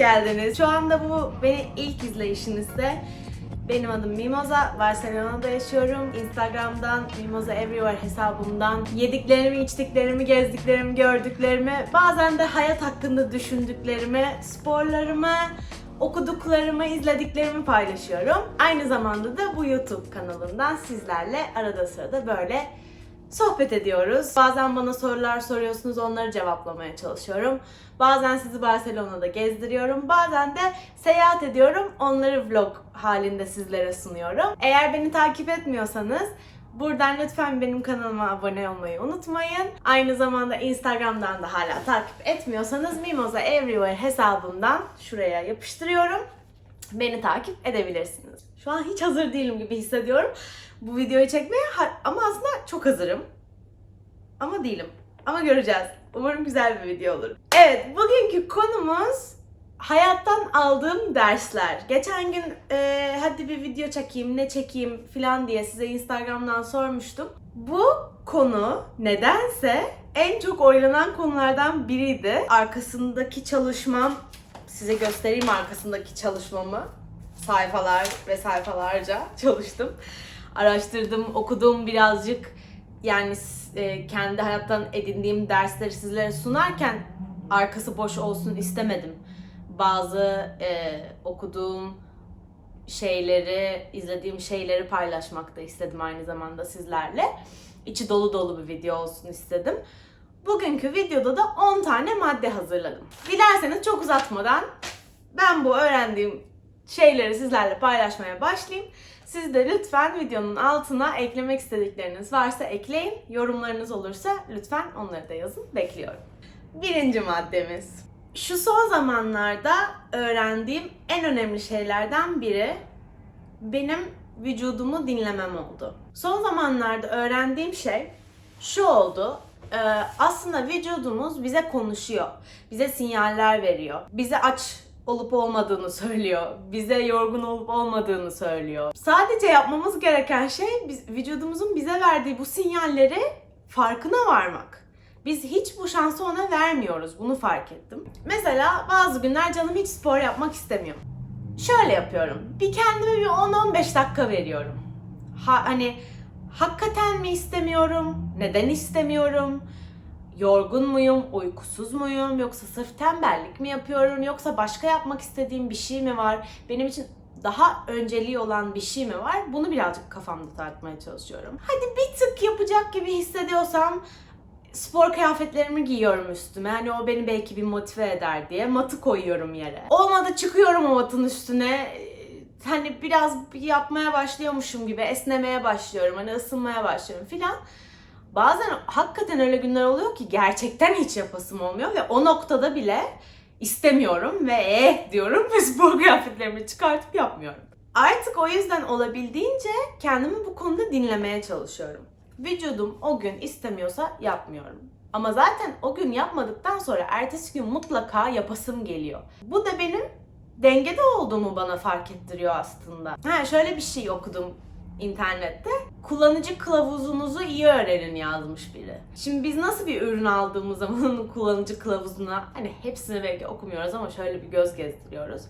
geldiniz. Şu anda bu beni ilk izleyişinizde. Benim adım Mimoza. Barcelona'da yaşıyorum. Instagram'dan Mimoza Everywhere hesabımdan yediklerimi, içtiklerimi, gezdiklerimi, gördüklerimi, bazen de hayat hakkında düşündüklerimi, sporlarımı, okuduklarımı, izlediklerimi paylaşıyorum. Aynı zamanda da bu YouTube kanalından sizlerle arada sırada böyle sohbet ediyoruz. Bazen bana sorular soruyorsunuz, onları cevaplamaya çalışıyorum. Bazen sizi Barcelona'da gezdiriyorum. Bazen de seyahat ediyorum. Onları vlog halinde sizlere sunuyorum. Eğer beni takip etmiyorsanız Buradan lütfen benim kanalıma abone olmayı unutmayın. Aynı zamanda Instagram'dan da hala takip etmiyorsanız Mimoza Everywhere hesabımdan şuraya yapıştırıyorum. Beni takip edebilirsiniz. Şu an hiç hazır değilim gibi hissediyorum bu videoyu çekmeye ama aslında çok hazırım. Ama değilim. Ama göreceğiz. Umarım güzel bir video olur. Evet, bugünkü konumuz hayattan aldığım dersler. Geçen gün e, hadi bir video çekeyim, ne çekeyim falan diye size Instagram'dan sormuştum. Bu konu nedense en çok oylanan konulardan biriydi. Arkasındaki çalışmam, size göstereyim arkasındaki çalışmamı. Sayfalar ve sayfalarca çalıştım. Araştırdım, okudum birazcık. Yani e, kendi hayattan edindiğim dersleri sizlere sunarken arkası boş olsun istemedim. Bazı e, okuduğum şeyleri, izlediğim şeyleri paylaşmak da istedim aynı zamanda sizlerle. İçi dolu dolu bir video olsun istedim. Bugünkü videoda da 10 tane madde hazırladım. Dilerseniz çok uzatmadan ben bu öğrendiğim şeyleri sizlerle paylaşmaya başlayayım. Siz de lütfen videonun altına eklemek istedikleriniz varsa ekleyin. Yorumlarınız olursa lütfen onları da yazın. Bekliyorum. Birinci maddemiz. Şu son zamanlarda öğrendiğim en önemli şeylerden biri benim vücudumu dinlemem oldu. Son zamanlarda öğrendiğim şey şu oldu. Ee, aslında vücudumuz bize konuşuyor. Bize sinyaller veriyor. Bize aç olup olmadığını söylüyor. Bize yorgun olup olmadığını söylüyor. Sadece yapmamız gereken şey biz, vücudumuzun bize verdiği bu sinyalleri farkına varmak. Biz hiç bu şansı ona vermiyoruz. Bunu fark ettim. Mesela bazı günler canım hiç spor yapmak istemiyor. Şöyle yapıyorum. Bir kendime bir 10-15 dakika veriyorum. Ha, hani hakikaten mi istemiyorum? Neden istemiyorum? Yorgun muyum? Uykusuz muyum? Yoksa sırf tembellik mi yapıyorum? Yoksa başka yapmak istediğim bir şey mi var? Benim için daha önceliği olan bir şey mi var? Bunu birazcık kafamda tartmaya çalışıyorum. Hadi bir tık yapacak gibi hissediyorsam spor kıyafetlerimi giyiyorum üstüme. Hani o beni belki bir motive eder diye. Matı koyuyorum yere. Olmadı çıkıyorum o matın üstüne. Hani biraz bir yapmaya başlıyormuşum gibi esnemeye başlıyorum. Hani ısınmaya başlıyorum filan. Bazen hakikaten öyle günler oluyor ki gerçekten hiç yapasım olmuyor ve o noktada bile istemiyorum ve eh diyorum ve spor kıyafetlerimi çıkartıp yapmıyorum. Artık o yüzden olabildiğince kendimi bu konuda dinlemeye çalışıyorum. Vücudum o gün istemiyorsa yapmıyorum. Ama zaten o gün yapmadıktan sonra ertesi gün mutlaka yapasım geliyor. Bu da benim dengede olduğumu bana fark ettiriyor aslında. Ha şöyle bir şey okudum internette. Kullanıcı kılavuzunuzu iyi öğrenin yazmış biri. Şimdi biz nasıl bir ürün aldığımız zaman kullanıcı kılavuzuna hani hepsini belki okumuyoruz ama şöyle bir göz gezdiriyoruz.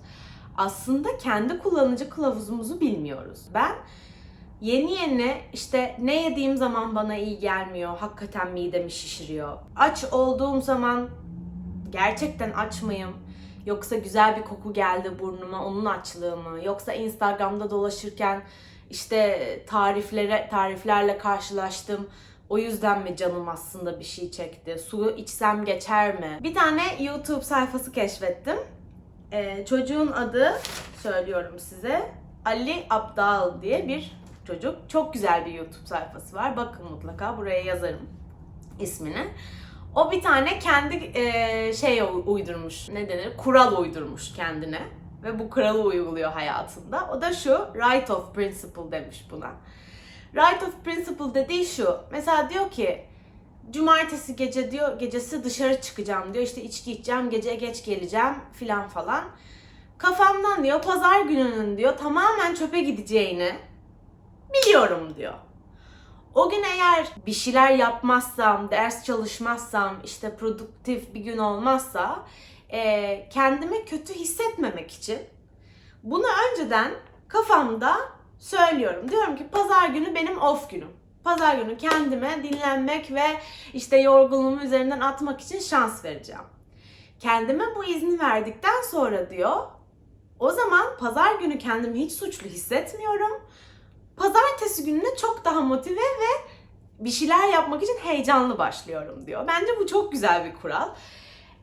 Aslında kendi kullanıcı kılavuzumuzu bilmiyoruz. Ben yeni yeni işte ne yediğim zaman bana iyi gelmiyor, hakikaten midemi şişiriyor. Aç olduğum zaman gerçekten aç mıyım? Yoksa güzel bir koku geldi burnuma, onun açlığı mı? Yoksa Instagram'da dolaşırken işte tariflere tariflerle karşılaştım. O yüzden mi canım aslında bir şey çekti? Su içsem geçer mi? Bir tane YouTube sayfası keşfettim. Ee, çocuğun adı söylüyorum size. Ali Abdal diye bir çocuk. Çok güzel bir YouTube sayfası var. Bakın mutlaka buraya yazarım ismini. O bir tane kendi e, şey uydurmuş. Ne denir? Kural uydurmuş kendine. Ve bu kuralı uyguluyor hayatında. O da şu, right of principle demiş buna. Right of principle dediği şu. Mesela diyor ki cumartesi gece diyor gecesi dışarı çıkacağım diyor. İşte içki içeceğim, gece geç geleceğim filan falan. Kafamdan diyor pazar gününün diyor tamamen çöpe gideceğini biliyorum diyor. O gün eğer bir şeyler yapmazsam, ders çalışmazsam, işte produktif bir gün olmazsa e, kendimi kötü hissetmemek için bunu önceden kafamda söylüyorum. Diyorum ki pazar günü benim off günüm. Pazar günü kendime dinlenmek ve işte yorgunluğumu üzerinden atmak için şans vereceğim. Kendime bu izni verdikten sonra diyor o zaman pazar günü kendimi hiç suçlu hissetmiyorum. Pazartesi gününe çok daha motive ve bir şeyler yapmak için heyecanlı başlıyorum diyor. Bence bu çok güzel bir kural.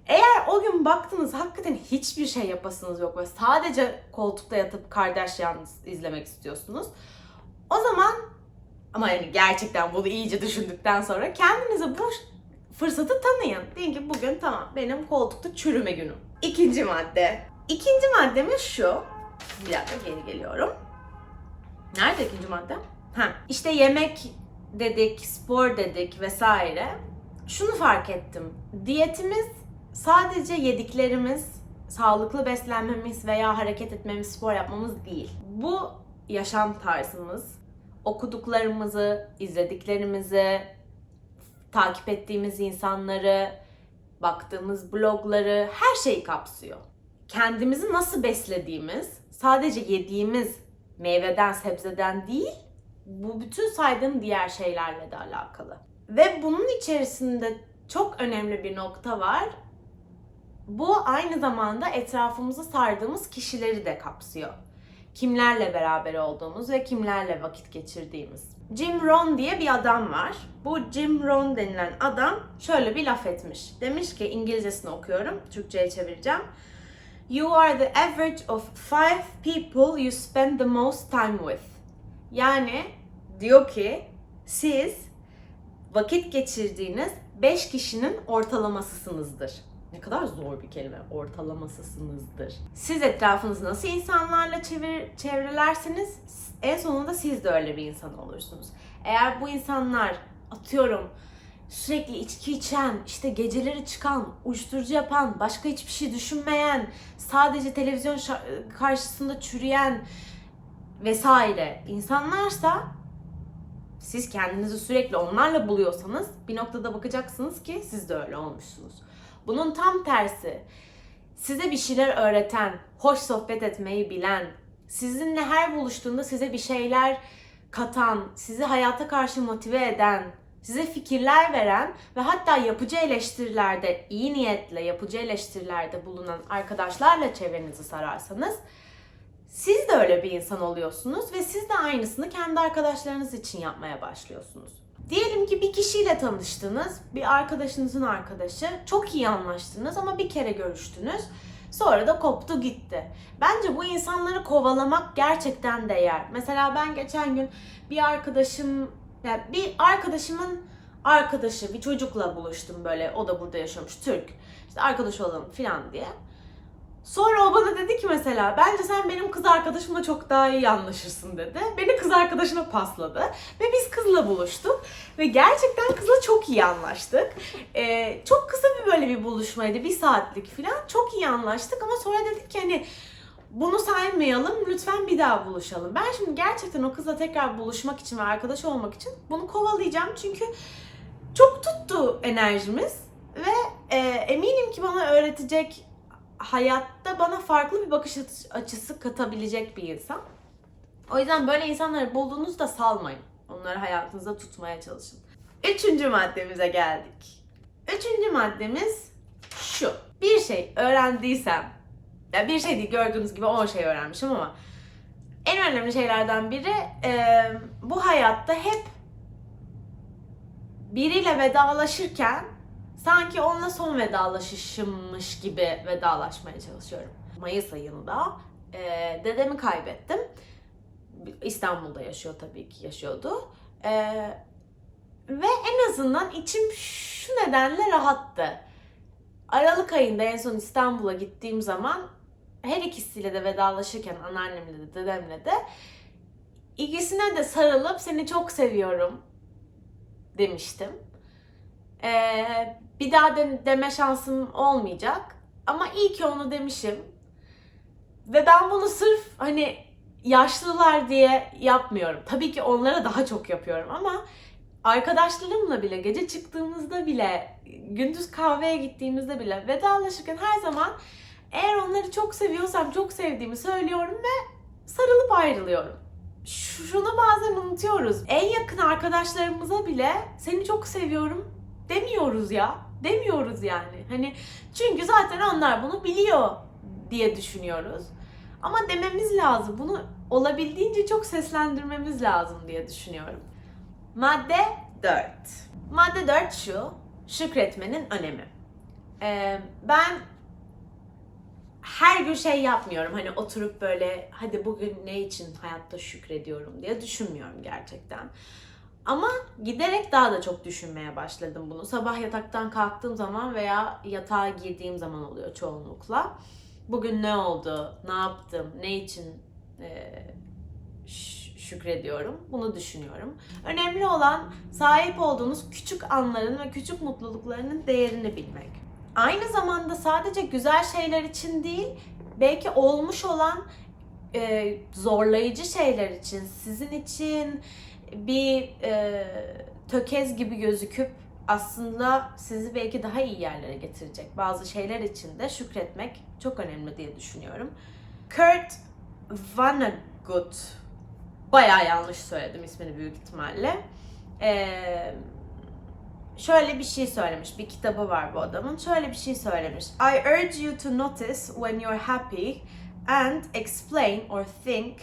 Eğer o gün baktınız hakikaten hiçbir şey yapasınız yok ve sadece koltukta yatıp Kardashian izlemek istiyorsunuz. O zaman ama yani gerçekten bunu iyice düşündükten sonra kendinize bu fırsatı tanıyın. Deyin ki bugün tamam benim koltukta çürüme günüm. İkinci madde. İkinci maddemiz şu. Bir dakika geri geliyorum. Nerede ikinci madde? Ha, işte yemek dedik, spor dedik vesaire. Şunu fark ettim. Diyetimiz sadece yediklerimiz, sağlıklı beslenmemiz veya hareket etmemiz, spor yapmamız değil. Bu yaşam tarzımız, okuduklarımızı, izlediklerimizi, takip ettiğimiz insanları, baktığımız blogları, her şeyi kapsıyor. Kendimizi nasıl beslediğimiz, sadece yediğimiz meyveden, sebzeden değil, bu bütün saydığım diğer şeylerle de alakalı. Ve bunun içerisinde çok önemli bir nokta var. Bu aynı zamanda etrafımızı sardığımız kişileri de kapsıyor. Kimlerle beraber olduğumuz ve kimlerle vakit geçirdiğimiz. Jim Rohn diye bir adam var. Bu Jim Rohn denilen adam şöyle bir laf etmiş. Demiş ki İngilizcesini okuyorum, Türkçe'ye çevireceğim. You are the average of five people you spend the most time with. Yani diyor ki siz vakit geçirdiğiniz 5 kişinin ortalamasısınızdır. Ne kadar zor bir kelime. Ortalamasısınızdır. Siz etrafınızı nasıl insanlarla çevir, çevrelerseniz en sonunda siz de öyle bir insan olursunuz. Eğer bu insanlar atıyorum sürekli içki içen, işte geceleri çıkan, uyuşturucu yapan, başka hiçbir şey düşünmeyen, sadece televizyon karşısında çürüyen vesaire insanlarsa siz kendinizi sürekli onlarla buluyorsanız bir noktada bakacaksınız ki siz de öyle olmuşsunuz. Bunun tam tersi size bir şeyler öğreten, hoş sohbet etmeyi bilen, sizinle her buluştuğunda size bir şeyler katan, sizi hayata karşı motive eden, size fikirler veren ve hatta yapıcı eleştirilerde, iyi niyetle yapıcı eleştirilerde bulunan arkadaşlarla çevrenizi sararsanız siz de öyle bir insan oluyorsunuz ve siz de aynısını kendi arkadaşlarınız için yapmaya başlıyorsunuz. Diyelim ki bir kişiyle tanıştınız, bir arkadaşınızın arkadaşı, çok iyi anlaştınız ama bir kere görüştünüz. Sonra da koptu gitti. Bence bu insanları kovalamak gerçekten değer. Mesela ben geçen gün bir arkadaşım, yani bir arkadaşımın arkadaşı, bir çocukla buluştum böyle. O da burada yaşamış, Türk. İşte arkadaş olalım falan diye. Sonra o bana dedi ki mesela bence sen benim kız arkadaşımla çok daha iyi anlaşırsın dedi. Beni kız arkadaşına pasladı ve biz kızla buluştuk ve gerçekten kızla çok iyi anlaştık. Ee, çok kısa bir böyle bir buluşmaydı bir saatlik falan çok iyi anlaştık ama sonra dedik ki hani bunu saymayalım lütfen bir daha buluşalım. Ben şimdi gerçekten o kızla tekrar buluşmak için ve arkadaş olmak için bunu kovalayacağım çünkü çok tuttu enerjimiz ve e, eminim ki bana öğretecek hayatta bana farklı bir bakış açısı katabilecek bir insan. O yüzden böyle insanları bulduğunuzda salmayın. Onları hayatınızda tutmaya çalışın. Üçüncü maddemize geldik. Üçüncü maddemiz şu. Bir şey öğrendiysem, ya bir şey değil gördüğünüz gibi 10 şey öğrenmişim ama en önemli şeylerden biri e, bu hayatta hep biriyle vedalaşırken sanki onunla son vedalaşışımmış gibi vedalaşmaya çalışıyorum. Mayıs ayında e, dedemi kaybettim. İstanbul'da yaşıyor tabii ki yaşıyordu. E, ve en azından içim şu nedenle rahattı. Aralık ayında en son İstanbul'a gittiğim zaman her ikisiyle de vedalaşırken anneannemle de dedemle de ikisine de sarılıp seni çok seviyorum demiştim. Ee, bir daha de, deme şansım olmayacak. Ama iyi ki onu demişim. Ve ben bunu sırf hani yaşlılar diye yapmıyorum. Tabii ki onlara daha çok yapıyorum ama arkadaşlarımla bile gece çıktığımızda bile gündüz kahveye gittiğimizde bile vedalaşırken her zaman eğer onları çok seviyorsam çok sevdiğimi söylüyorum ve sarılıp ayrılıyorum. Şunu bazen unutuyoruz. En yakın arkadaşlarımıza bile seni çok seviyorum demiyoruz ya. Demiyoruz yani. Hani çünkü zaten onlar bunu biliyor diye düşünüyoruz. Ama dememiz lazım. Bunu olabildiğince çok seslendirmemiz lazım diye düşünüyorum. Madde 4. Madde 4 şu. Şükretmenin önemi. Ee, ben her gün şey yapmıyorum. Hani oturup böyle hadi bugün ne için hayatta şükrediyorum diye düşünmüyorum gerçekten. Ama giderek daha da çok düşünmeye başladım bunu. Sabah yataktan kalktığım zaman veya yatağa girdiğim zaman oluyor çoğunlukla. Bugün ne oldu, ne yaptım, ne için e, şükrediyorum. Bunu düşünüyorum. Önemli olan sahip olduğunuz küçük anların ve küçük mutluluklarının değerini bilmek. Aynı zamanda sadece güzel şeyler için değil, belki olmuş olan e, zorlayıcı şeyler için, sizin için bir e, tökez gibi gözüküp aslında sizi belki daha iyi yerlere getirecek bazı şeyler için de şükretmek çok önemli diye düşünüyorum. Kurt Vonnegut bayağı yanlış söyledim ismini büyük ihtimalle. Ee, şöyle bir şey söylemiş. Bir kitabı var bu adamın. Şöyle bir şey söylemiş. I urge you to notice when you're happy and explain or think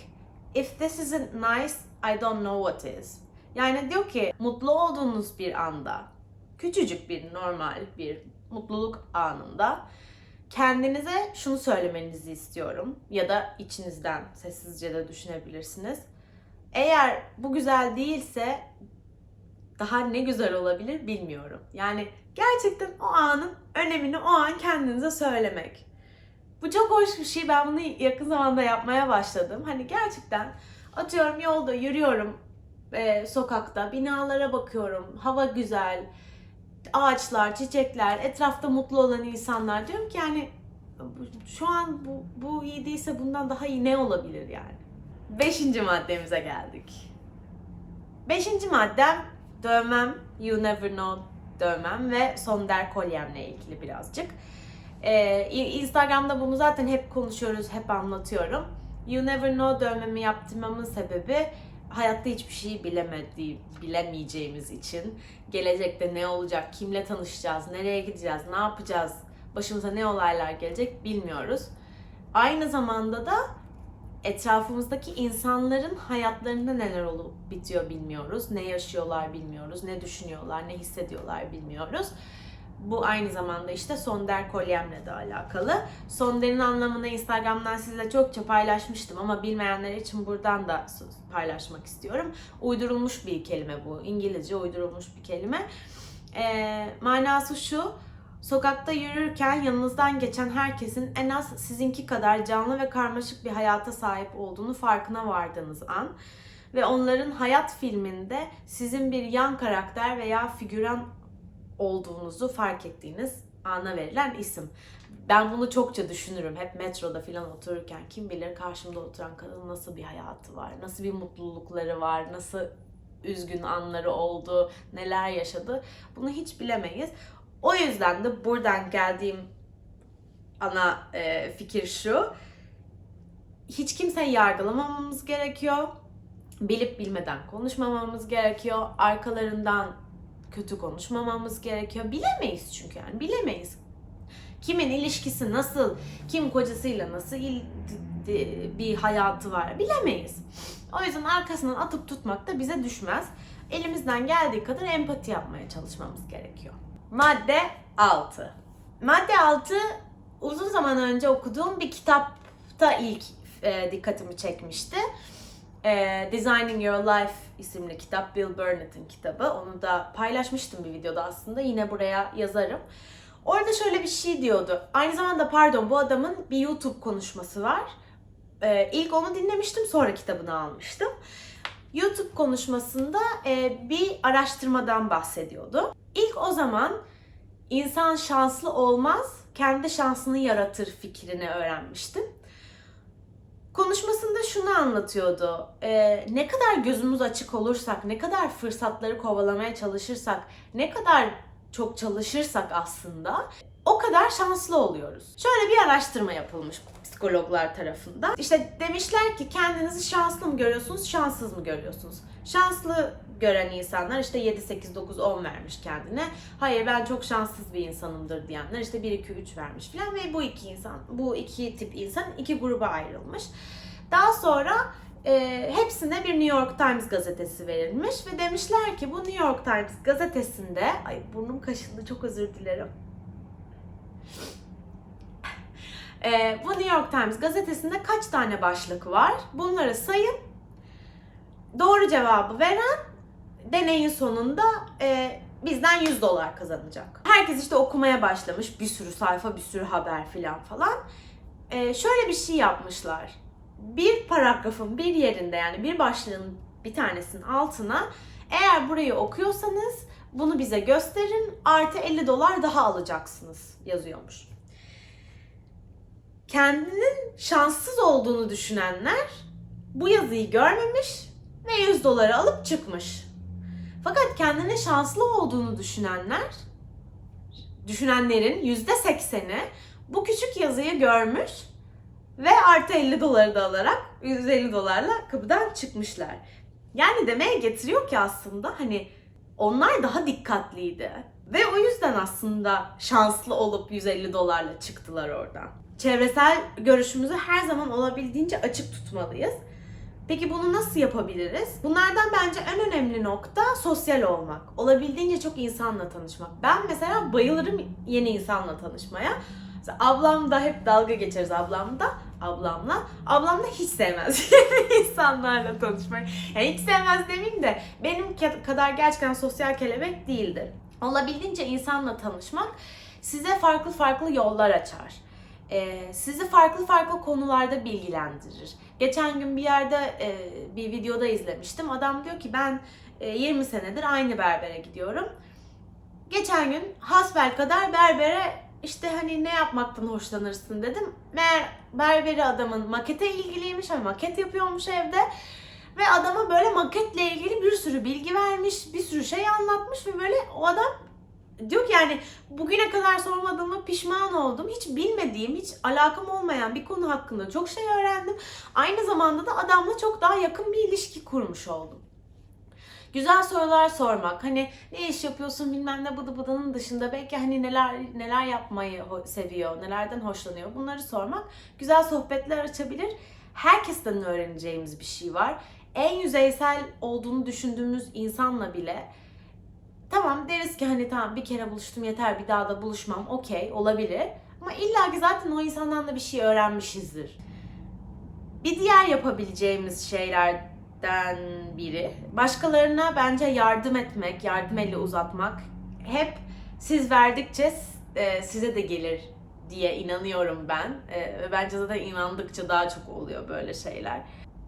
if this isn't nice, I don't know what is. Yani diyor ki mutlu olduğunuz bir anda, küçücük bir normal bir mutluluk anında kendinize şunu söylemenizi istiyorum ya da içinizden sessizce de düşünebilirsiniz. Eğer bu güzel değilse daha ne güzel olabilir bilmiyorum. Yani gerçekten o anın önemini o an kendinize söylemek. Bu çok hoş bir şey. Ben bunu yakın zamanda yapmaya başladım. Hani gerçekten atıyorum yolda yürüyorum e, sokakta, binalara bakıyorum. Hava güzel, ağaçlar, çiçekler, etrafta mutlu olan insanlar. Diyorum ki yani şu an bu, bu iyi değilse bundan daha iyi ne olabilir yani? Beşinci maddemize geldik. Beşinci maddem dövmem, you never know dövmem ve sonder kolyemle ilgili birazcık. Ee, Instagram'da bunu zaten hep konuşuyoruz, hep anlatıyorum. You never know dövmemi yaptırmamın sebebi hayatta hiçbir şeyi bilemediği, bilemeyeceğimiz için gelecekte ne olacak, kimle tanışacağız, nereye gideceğiz, ne yapacağız, başımıza ne olaylar gelecek bilmiyoruz. Aynı zamanda da etrafımızdaki insanların hayatlarında neler olup bitiyor bilmiyoruz. Ne yaşıyorlar bilmiyoruz, ne düşünüyorlar, ne hissediyorlar bilmiyoruz. Bu aynı zamanda işte Sonder kolyemle de alakalı. Sonder'in anlamını Instagram'dan sizle çokça paylaşmıştım ama bilmeyenler için buradan da paylaşmak istiyorum. Uydurulmuş bir kelime bu. İngilizce uydurulmuş bir kelime. Ee, manası şu. Sokakta yürürken yanınızdan geçen herkesin en az sizinki kadar canlı ve karmaşık bir hayata sahip olduğunu farkına vardığınız an ve onların hayat filminde sizin bir yan karakter veya figüran olduğunuzu fark ettiğiniz ana verilen isim. Ben bunu çokça düşünürüm. Hep metroda falan otururken kim bilir karşımda oturan kadının nasıl bir hayatı var, nasıl bir mutlulukları var, nasıl üzgün anları oldu, neler yaşadı. Bunu hiç bilemeyiz. O yüzden de buradan geldiğim ana e, fikir şu. Hiç kimseyi yargılamamamız gerekiyor. Bilip bilmeden konuşmamamız gerekiyor. Arkalarından kötü konuşmamamız gerekiyor. Bilemeyiz çünkü yani bilemeyiz. Kimin ilişkisi nasıl, kim kocasıyla nasıl il- bir hayatı var bilemeyiz. O yüzden arkasından atıp tutmak da bize düşmez. Elimizden geldiği kadar empati yapmaya çalışmamız gerekiyor. Madde 6. Madde 6 uzun zaman önce okuduğum bir kitapta ilk e, dikkatimi çekmişti. E, Designing Your Life isimli kitap Bill Burnett'in kitabı. Onu da paylaşmıştım bir videoda aslında. Yine buraya yazarım. Orada şöyle bir şey diyordu. Aynı zamanda pardon bu adamın bir YouTube konuşması var. E, ilk onu dinlemiştim sonra kitabını almıştım. YouTube konuşmasında e, bir araştırmadan bahsediyordu. İlk o zaman insan şanslı olmaz, kendi şansını yaratır fikrini öğrenmiştim. Şunu anlatıyordu. Ee, ne kadar gözümüz açık olursak, ne kadar fırsatları kovalamaya çalışırsak, ne kadar çok çalışırsak aslında o kadar şanslı oluyoruz. Şöyle bir araştırma yapılmış psikologlar tarafından. İşte demişler ki kendinizi şanslı mı görüyorsunuz, şanssız mı görüyorsunuz? Şanslı gören insanlar işte 7, 8, 9, 10 vermiş kendine. Hayır ben çok şanssız bir insanımdır diyenler işte 1, 2, 3 vermiş falan ve bu iki insan, bu iki tip insan iki gruba ayrılmış. Daha sonra e, hepsine bir New York Times gazetesi verilmiş ve demişler ki bu New York Times gazetesinde, ay burnum kaşındı çok özür dilerim. E, bu New York Times gazetesinde kaç tane başlık var? Bunları sayın. Doğru cevabı veren deneyin sonunda e, bizden 100 dolar kazanacak. Herkes işte okumaya başlamış. Bir sürü sayfa, bir sürü haber filan falan. E, şöyle bir şey yapmışlar. Bir paragrafın bir yerinde yani bir başlığın bir tanesinin altına eğer burayı okuyorsanız bunu bize gösterin artı 50 dolar daha alacaksınız yazıyormuş. Kendinin şanssız olduğunu düşünenler bu yazıyı görmemiş ve 100 doları alıp çıkmış. Fakat kendine şanslı olduğunu düşünenler, düşünenlerin %80'i bu küçük yazıyı görmüş ve artı 50 doları da alarak 150 dolarla kapıdan çıkmışlar. Yani demeye getiriyor ki aslında hani onlar daha dikkatliydi. Ve o yüzden aslında şanslı olup 150 dolarla çıktılar oradan. Çevresel görüşümüzü her zaman olabildiğince açık tutmalıyız. Peki bunu nasıl yapabiliriz? Bunlardan bence en önemli nokta sosyal olmak. Olabildiğince çok insanla tanışmak. Ben mesela bayılırım yeni insanla tanışmaya. Mesela ablam da hep dalga geçeriz ablamda, ablamla. Ablam da hiç sevmez insanlarla tanışmayı. Yani hiç sevmez demeyeyim de benim kadar gerçekten sosyal kelebek değildir. Olabildiğince insanla tanışmak size farklı farklı yollar açar. Ee, sizi farklı farklı konularda bilgilendirir. Geçen gün bir yerde e, bir videoda izlemiştim. Adam diyor ki ben e, 20 senedir aynı berbere gidiyorum. Geçen gün hasbel kadar berbere işte hani ne yapmaktan hoşlanırsın dedim. Meğer berberi adamın makete ilgiliymiş ve maket yapıyormuş evde. Ve adama böyle maketle ilgili bir sürü bilgi vermiş, bir sürü şey anlatmış ve böyle o adam diyor ki yani bugüne kadar sormadığıma pişman oldum. Hiç bilmediğim, hiç alakam olmayan bir konu hakkında çok şey öğrendim. Aynı zamanda da adamla çok daha yakın bir ilişki kurmuş oldum. Güzel sorular sormak, hani ne iş yapıyorsun bilmem ne bıdı bıdının dışında belki hani neler neler yapmayı seviyor, nelerden hoşlanıyor bunları sormak güzel sohbetler açabilir. Herkesten öğreneceğimiz bir şey var. En yüzeysel olduğunu düşündüğümüz insanla bile Tamam deriz ki hani tamam bir kere buluştum yeter bir daha da buluşmam okey olabilir. Ama illa ki zaten o insandan da bir şey öğrenmişizdir. Bir diğer yapabileceğimiz şeylerden biri başkalarına bence yardım etmek, yardım eli uzatmak. Hep siz verdikçe e, size de gelir diye inanıyorum ben. E, Ve bence zaten inandıkça daha çok oluyor böyle şeyler.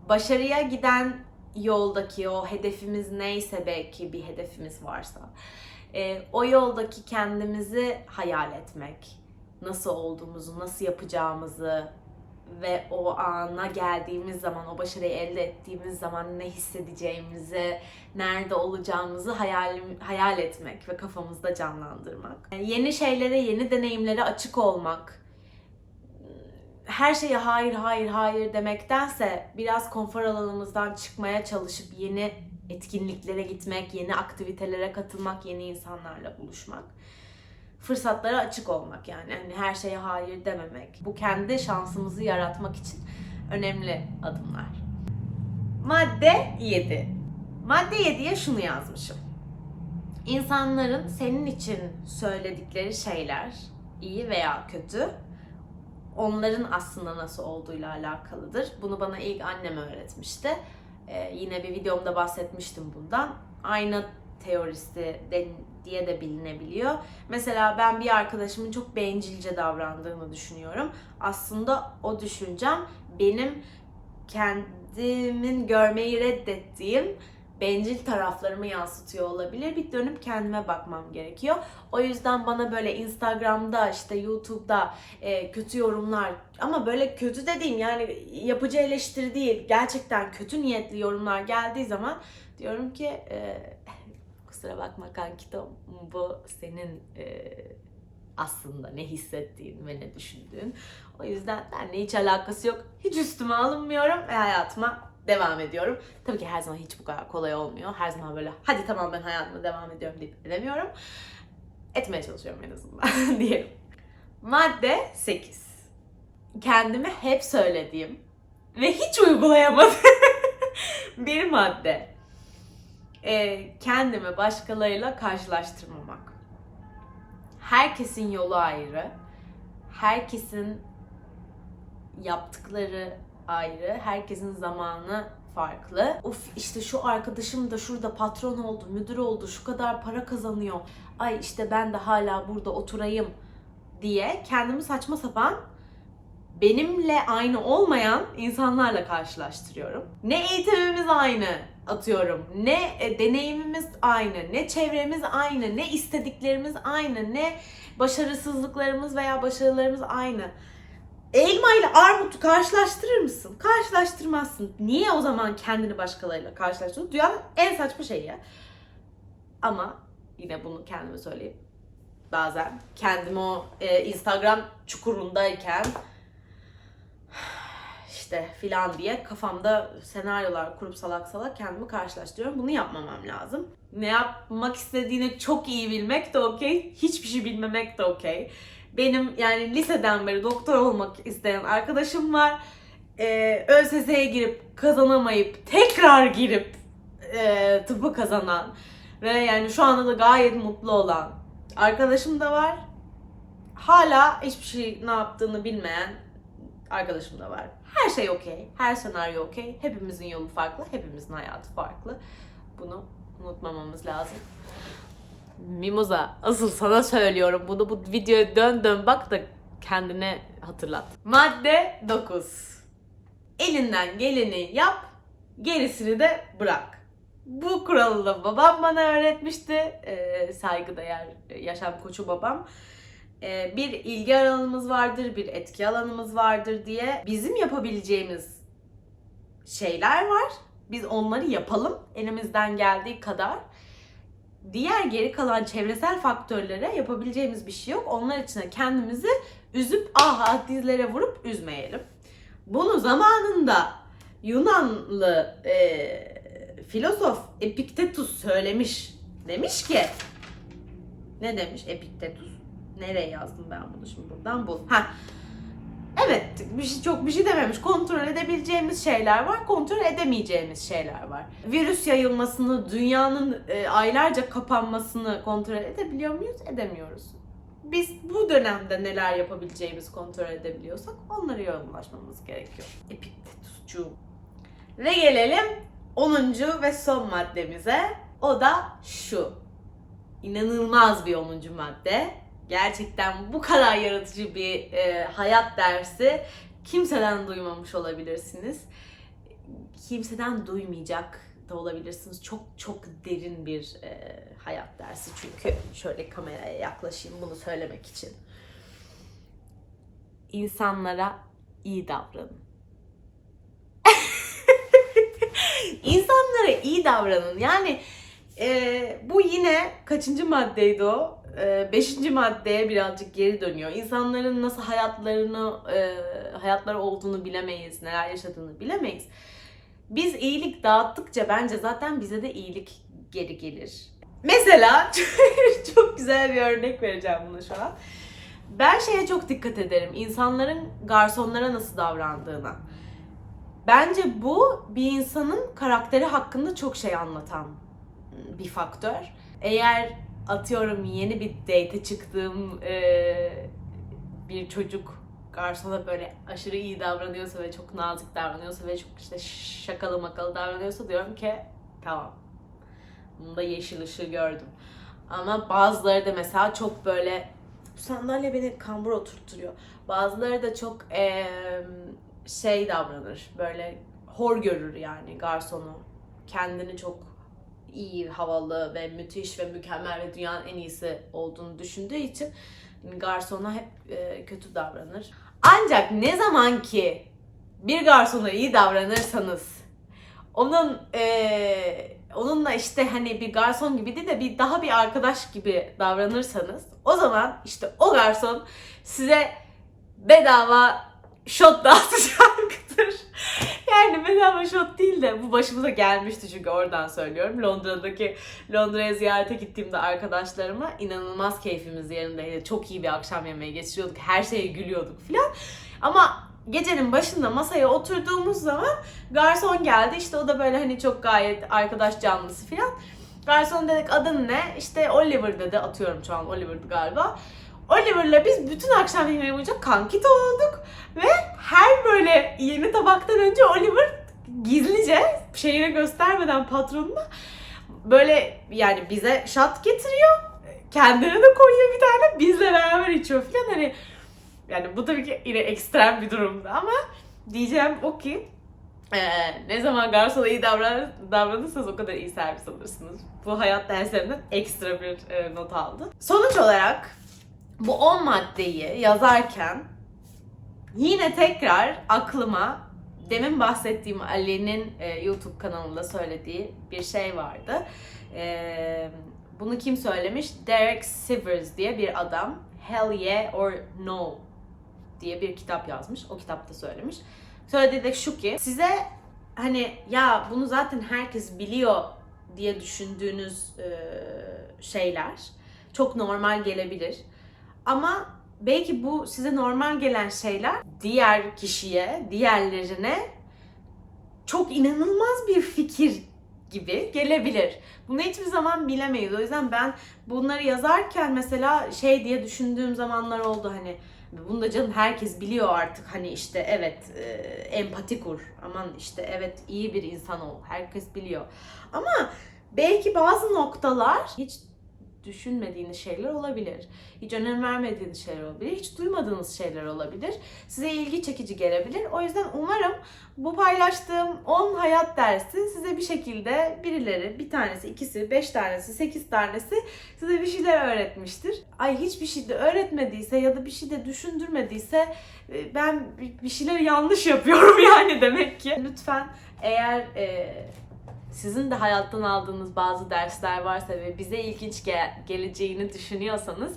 Başarıya giden yoldaki o hedefimiz neyse belki bir hedefimiz varsa e, o yoldaki kendimizi hayal etmek nasıl olduğumuzu nasıl yapacağımızı ve o ana geldiğimiz zaman o başarıyı elde ettiğimiz zaman ne hissedeceğimizi nerede olacağımızı hayal, hayal etmek ve kafamızda canlandırmak Yani yeni şeylere yeni deneyimlere açık olmak her şeye hayır hayır hayır demektense biraz konfor alanımızdan çıkmaya çalışıp yeni etkinliklere gitmek, yeni aktivitelere katılmak, yeni insanlarla buluşmak. Fırsatlara açık olmak yani. Hani her şeye hayır dememek. Bu kendi şansımızı yaratmak için önemli adımlar. Madde 7. Madde 7'ye şunu yazmışım. İnsanların senin için söyledikleri şeyler, iyi veya kötü, onların aslında nasıl olduğuyla alakalıdır. Bunu bana ilk annem öğretmişti. Ee, yine bir videomda bahsetmiştim bundan. Ayna teorisi de, diye de bilinebiliyor. Mesela ben bir arkadaşımın çok bencilce davrandığını düşünüyorum. Aslında o düşüncem benim kendimin görmeyi reddettiğim bencil taraflarımı yansıtıyor olabilir. Bir dönüp kendime bakmam gerekiyor. O yüzden bana böyle Instagram'da işte YouTube'da e, kötü yorumlar ama böyle kötü dediğim yani yapıcı eleştiri değil. Gerçekten kötü niyetli yorumlar geldiği zaman diyorum ki e, kusura bakma kankito bu senin e, aslında ne hissettiğin ve ne düşündüğün. O yüzden benimle hiç alakası yok. Hiç üstüme alınmıyorum ve hayatıma devam ediyorum. Tabii ki her zaman hiç bu kadar kolay olmuyor. Her zaman böyle hadi tamam ben hayatıma devam ediyorum deyip edemiyorum. Etmeye çalışıyorum en azından diyelim. Madde 8. Kendime hep söylediğim ve hiç uygulayamadığım bir madde. Ee, kendimi başkalarıyla karşılaştırmamak. Herkesin yolu ayrı. Herkesin yaptıkları ayrı. Herkesin zamanı farklı. Of işte şu arkadaşım da şurada patron oldu, müdür oldu, şu kadar para kazanıyor. Ay işte ben de hala burada oturayım diye kendimi saçma sapan benimle aynı olmayan insanlarla karşılaştırıyorum. Ne eğitimimiz aynı atıyorum, ne e, deneyimimiz aynı, ne çevremiz aynı, ne istediklerimiz aynı, ne başarısızlıklarımız veya başarılarımız aynı. Elma ile armutu karşılaştırır mısın? Karşılaştırmazsın. Niye o zaman kendini başkalarıyla karşılaştırıyorsun? Dünyanın en saçma şeyi. Ama yine bunu kendime söyleyeyim. Bazen kendimi o e, Instagram çukurundayken işte filan diye kafamda senaryolar kurup salak salak kendimi karşılaştırıyorum. Bunu yapmamam lazım. Ne yapmak istediğini çok iyi bilmek de okey. Hiçbir şey bilmemek de okey. Benim yani liseden beri doktor olmak isteyen arkadaşım var. Ee, ÖSS'ye girip kazanamayıp tekrar girip e, tıbbı kazanan ve yani şu anda da gayet mutlu olan arkadaşım da var. Hala hiçbir şey ne yaptığını bilmeyen arkadaşım da var. Her şey okey. Her senaryo okey. Hepimizin yolu farklı. Hepimizin hayatı farklı. Bunu unutmamamız lazım. Mimoza asıl sana söylüyorum bunu bu videoya dön dön bak da kendine hatırlat. Madde 9. Elinden geleni yap, gerisini de bırak. Bu kuralı da babam bana öğretmişti. Ee, saygıdeğer yaşam koçu babam. Ee, bir ilgi alanımız vardır, bir etki alanımız vardır diye bizim yapabileceğimiz şeyler var. Biz onları yapalım elimizden geldiği kadar. Diğer geri kalan çevresel faktörlere yapabileceğimiz bir şey yok. Onlar için kendimizi üzüp aha dizlere vurup üzmeyelim. Bunu zamanında Yunanlı e, filozof Epiktetus söylemiş. Demiş ki ne demiş Epiktetus? Nereye yazdım ben bunu şimdi buradan bul. Ha. Evet, bir şey, çok bir şey dememiş. Kontrol edebileceğimiz şeyler var, kontrol edemeyeceğimiz şeyler var. Virüs yayılmasını, dünyanın e, aylarca kapanmasını kontrol edebiliyor muyuz? Edemiyoruz. Biz bu dönemde neler yapabileceğimizi kontrol edebiliyorsak onlara yoğunlaşmamız gerekiyor. Epiktetuscuğum. Ve gelelim 10. ve son maddemize. O da şu. İnanılmaz bir 10. madde gerçekten bu kadar yaratıcı bir e, hayat dersi kimseden duymamış olabilirsiniz. Kimseden duymayacak da olabilirsiniz. Çok çok derin bir e, hayat dersi çünkü. Şöyle kameraya yaklaşayım bunu söylemek için. İnsanlara iyi davranın. İnsanlara iyi davranın. Yani e, bu yine kaçıncı maddeydi o? e, beşinci maddeye birazcık geri dönüyor. İnsanların nasıl hayatlarını, e, hayatları olduğunu bilemeyiz, neler yaşadığını bilemeyiz. Biz iyilik dağıttıkça bence zaten bize de iyilik geri gelir. Mesela çok güzel bir örnek vereceğim bunu şu an. Ben şeye çok dikkat ederim. İnsanların garsonlara nasıl davrandığına. Bence bu bir insanın karakteri hakkında çok şey anlatan bir faktör. Eğer atıyorum yeni bir date çıktığım e, bir çocuk garsona böyle aşırı iyi davranıyorsa ve çok nazik davranıyorsa ve çok işte şakalı makalı davranıyorsa diyorum ki tamam. Bunda yeşil ışığı gördüm. Ama bazıları da mesela çok böyle bu sandalye beni kambur oturtturuyor. Bazıları da çok e, şey davranır. Böyle hor görür yani garsonu. Kendini çok iyi, havalı ve müthiş ve mükemmel ve dünyanın en iyisi olduğunu düşündüğü için garsona hep e, kötü davranır. Ancak ne zaman ki bir garsona iyi davranırsanız onun e, onunla işte hani bir garson gibi değil de bir daha bir arkadaş gibi davranırsanız o zaman işte o garson size bedava shot dağıtacaktır. Yani bedava shot değil de bu başımıza gelmişti çünkü oradan söylüyorum. Londra'daki Londra'ya ziyarete gittiğimde arkadaşlarıma inanılmaz keyfimiz yerindeydi. Çok iyi bir akşam yemeği geçiriyorduk. Her şeye gülüyorduk filan. Ama gecenin başında masaya oturduğumuz zaman garson geldi. İşte o da böyle hani çok gayet arkadaş canlısı filan. Garson dedik adın ne? İşte Oliver dedi. Atıyorum şu an Oliver'dı galiba. Oliver'la biz bütün akşam yemeği boyunca kankito olduk. Ve her böyle yeni tabaktan önce Oliver gizlice şeyine göstermeden patronuna böyle yani bize shot getiriyor. Kendine de koyuyor bir tane bizle beraber içiyor falan hani yani bu tabii ki yine ekstrem bir durumdu ama diyeceğim o ki eee, ne zaman garsona iyi davran davranırsanız o kadar iyi servis alırsınız. Bu hayat derslerinden ekstra bir e, not aldım. Sonuç olarak bu 10 maddeyi yazarken yine tekrar aklıma demin bahsettiğim Ali'nin e, YouTube kanalında söylediği bir şey vardı. E, bunu kim söylemiş? Derek Sivers diye bir adam. Hell Yeah or No diye bir kitap yazmış. O kitapta söylemiş. Söylediği de şu ki size hani ya bunu zaten herkes biliyor diye düşündüğünüz e, şeyler çok normal gelebilir. Ama belki bu size normal gelen şeyler diğer kişiye, diğerlerine çok inanılmaz bir fikir gibi gelebilir. Bunu hiçbir zaman bilemeyiz. O yüzden ben bunları yazarken mesela şey diye düşündüğüm zamanlar oldu. Hani bunu da canım herkes biliyor artık. Hani işte evet e, empati kur. Aman işte evet iyi bir insan ol. Herkes biliyor. Ama belki bazı noktalar hiç düşünmediğiniz şeyler olabilir. Hiç önem vermediğiniz şeyler olabilir. Hiç duymadığınız şeyler olabilir. Size ilgi çekici gelebilir. O yüzden umarım bu paylaştığım 10 hayat dersi size bir şekilde birileri, bir tanesi, ikisi, beş tanesi, sekiz tanesi size bir şeyler öğretmiştir. Ay hiçbir şey de öğretmediyse ya da bir şey de düşündürmediyse e, ben bir- şeyleri yanlış yapıyorum yani demek ki. Lütfen eğer e, sizin de hayattan aldığınız bazı dersler varsa ve bize ilginç gel- geleceğini düşünüyorsanız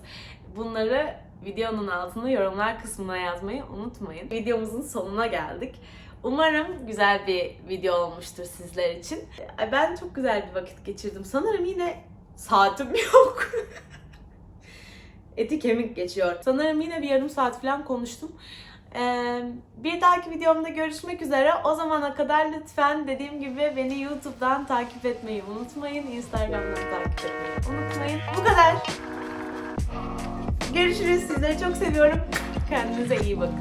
bunları videonun altına yorumlar kısmına yazmayı unutmayın. Videomuzun sonuna geldik. Umarım güzel bir video olmuştur sizler için. Ben çok güzel bir vakit geçirdim. Sanırım yine saatim yok. Eti kemik geçiyor. Sanırım yine bir yarım saat falan konuştum. Ee, bir dahaki videomda görüşmek üzere. O zamana kadar lütfen dediğim gibi beni YouTube'dan takip etmeyi unutmayın. Instagram'dan takip etmeyi unutmayın. Bu kadar. Görüşürüz. Sizleri çok seviyorum. Kendinize iyi bakın.